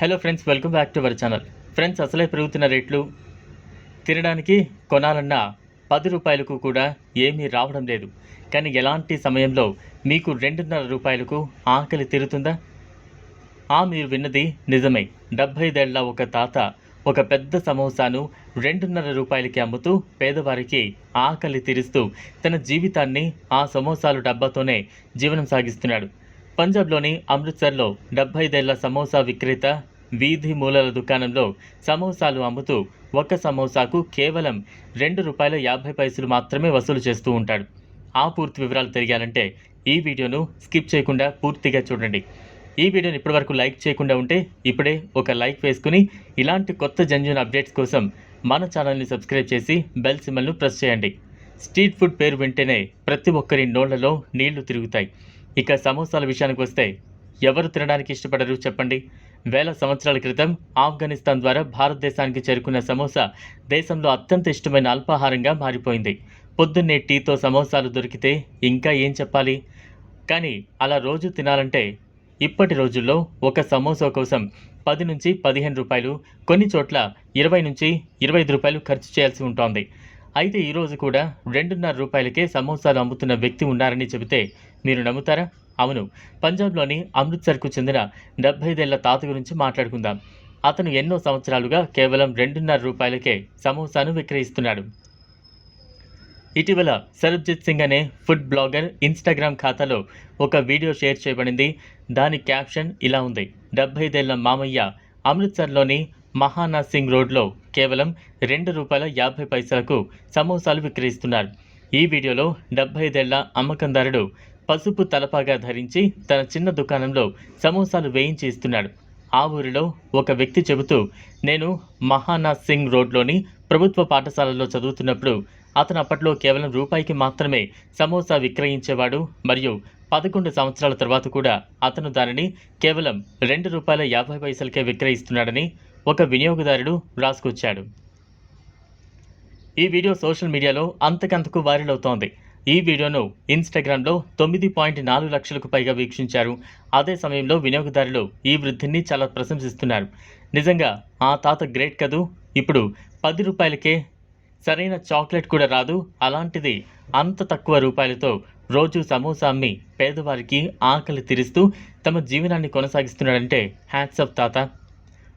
Hello friends welcome back to our channel friends అసలే పెరుగుతున్న రేట్లు. తినడానికి కొనాలన్నా పది రూపాయలకు కూడా ఏమీ రావడం లేదు. కానీ ఎలాంటి సమయంలో మీకు రెండున్నర రూపాయలకు ఆకలి తీరుతుందా? ఆ మీరు విన్నది నిజమే. డెబ్భై ఐదేళ్ళ ఒక తాత ఒక పెద్ద సమోసాను రెండున్నర రూపాయలకి అమ్ముతూ పేదవారికి ఆకలి తీరుస్తూ తన జీవితాన్ని ఆ సమోసాలు డబ్బాతోనే జీవనం సాగిస్తున్నాడు. పంజాబ్లోని అమృత్సర్లో డెబ్బైదేళ్ళ సమోసా విక్రేత వీధి మూలల దుకాణంలో సమోసాలు అమ్ముతూ ఒక సమోసాకు కేవలం రెండు రూపాయల యాభై పైసలు మాత్రమే వసూలు చేస్తూ ఉంటాడు. ఆ పూర్తి వివరాలు తెలియాలంటే ఈ వీడియోను స్కిప్ చేయకుండా పూర్తిగా చూడండి. ఈ వీడియోని ఇప్పటివరకు లైక్ చేయకుండా ఉంటే ఇప్పుడే ఒక లైక్ వేసుకుని ఇలాంటి కొత్త జన్యున్ అప్డేట్స్ కోసం మన ఛానల్ని సబ్స్క్రైబ్ చేసి బెల్ సింబల్ను ప్రెస్ చేయండి. స్ట్రీట్ ఫుడ్ పేరు వింటేనే ప్రతి ఒక్కరి నోళ్ళలో నీళ్ళు తిరుగుతాయి. ఇక సమోసాల విషయానికి వస్తే ఎవరు తినడానికి ఇష్టపడరు చెప్పండి. వేల సంవత్సరాల క్రితం ఆఫ్ఘనిస్తాన్ ద్వారా భారతదేశానికి చేరుకున్న సమోసా దేశంలో అత్యంత ఇష్టమైన అల్పాహారంగా మారిపోయింది. పొద్దున్నే టీతో సమోసాలు దొరికితే ఇంకా ఏం చెప్పాలి? కానీ అలా రోజు తినాలంటే ఇప్పటి రోజుల్లో ఒక సమోసా కోసం పది నుంచి పదిహేను రూపాయలు కొన్ని చోట్ల ఇరవై నుంచి ఇరవై ఐదు రూపాయలు ఖర్చు చేయాల్సి ఉంటుంది. అయితే ఈరోజు కూడా రెండున్నర రూపాయలకే సమోసాలు అమ్ముతున్న వ్యక్తి ఉన్నారని చెబితే మీరు నమ్ముతారా? అవును. పంజాబ్లోని అమృత్సర్కు చెందిన డెబ్బైదేళ్ళ తాత గురించి మాట్లాడుకుందాం. అతను ఎన్నో సంవత్సరాలుగా కేవలం రెండున్నర రూపాయలకే సమోసాను విక్రయిస్తున్నాడు. ఇటీవల సరబ్జిత్ సింగ్ అనే ఫుడ్ బ్లాగర్ ఇన్స్టాగ్రామ్ ఖాతాలో ఒక వీడియో షేర్ చేయబడింది. దాని క్యాప్షన్ ఇలా ఉంది. డెబ్బైదేళ్ళ మామయ్య అమృత్సర్లోని మహానా సింగ్ రోడ్లో కేవలం రెండు రూపాయల యాభై పైసలకు సమోసాలు విక్రయిస్తున్నారు. ఈ వీడియోలో డెబ్బైదేళ్ళ అమ్మకందారుడు పసుపు తలపాగా ధరించి తన చిన్న దుకాణంలో సమోసాలు వేయించి ఇస్తున్నాడు ఆ ఊరిలో ఒక వ్యక్తి చెబుతూ నేను మహానాథ్ సింగ్ రోడ్లోని ప్రభుత్వ పాఠశాలలో చదువుతున్నప్పుడు అతను అప్పట్లో కేవలం రూపాయికి మాత్రమే సమోసా విక్రయించేవాడు. మరియు పదకొండు సంవత్సరాల తర్వాత కూడా అతను దానిని కేవలం రెండు రూపాయల యాభై పైసలకే విక్రయిస్తున్నాడని ఒక వినియోగదారుడు రాసుకొచ్చాడు. ఈ వీడియో సోషల్ మీడియాలో అంతకంతకు వైరల్ అవుతోంది. ఈ వీడియోను ఇన్స్టాగ్రామ్లో తొమ్మిది పాయింట్ నాలుగు లక్షలకు పైగా వీక్షించారు. అదే సమయంలో వినియోగదారులు ఈ వృద్ధిని చాలా ప్రశంసిస్తున్నారు. నిజంగా ఆ తాత గ్రేట్ కదూ? ఇప్పుడు పది రూపాయలకే సరైన చాక్లెట్ కూడా రాదు. అలాంటిది అంత తక్కువ రూపాయలతో రోజు సమోసా అమ్మి పేదవారికి ఆకలి తీరుస్తూ తమ జీవనాన్ని కొనసాగిస్తున్నాడంటే హ్యాట్స్ ఆఫ్ తాత.